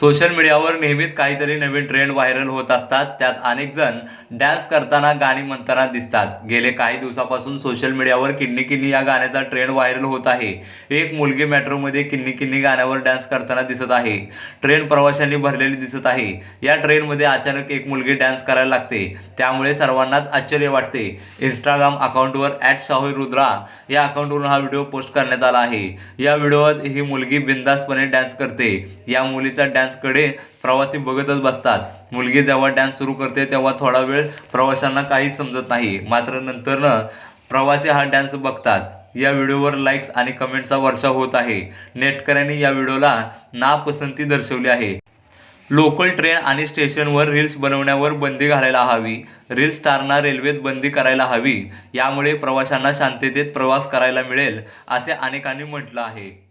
Social मीडियावर नेहमीच काहीतरी नवीन ट्रेंड व्हायरल होत असतात. त्यात अनेक जण डॅन्स करताना गाणी म्हणताना दिसतात. गेले काही दिवसापासून सोशल मीडियावर किन्नी किन्नी या गाण्याचा ट्रेंड व्हायरल होत आहे. एक मुलगी मेट्रोमध्ये किन्नी किन्नी गाण्यावर डान्स करताना दिसत आहे. ट्रेन प्रवाशांनी भरलेली दिसत आहे. या ट्रेनमध्ये अचानक एक मुलगी डान्स करायला लागते. त्यामुळे सर्वांनाच आश्चर्य वाटते. इंस्टाग्राम अकाउंटवर ॲट शाहू रुद्रा या अकाउंटवरून हा व्हिडिओ पोस्ट करण्यात आला आहे. या व्हिडिओत ही मुलगी बिंदासपणे डान्स करते. या मुलीचा डान्सकडे प्रवासी बघतच बसतात. मुलगी जेव्हा डान्स सुरू करते तेव्हा थोडा वेळ प्रवाशांना काहीच समजत नाही. मात्र नंतरनं प्रवासी हा डान्स बघतात. या व्हिडिओवर लाईक्स आणि कमेंटचा वर्षा होत आहे. नेटकऱ्यांनी या व्हिडिओला नापसंती दर्शवली आहे. लोकल ट्रेन आणि स्टेशनवर रील्स बनवण्यावर बंदी घालायला हवी. रील्स स्टारना रेल्वेत बंदी करायला हवी. यामुळे प्रवाशांना शांततेत प्रवास करायला मिळेल असे अनेकांनी म्हटलं आहे.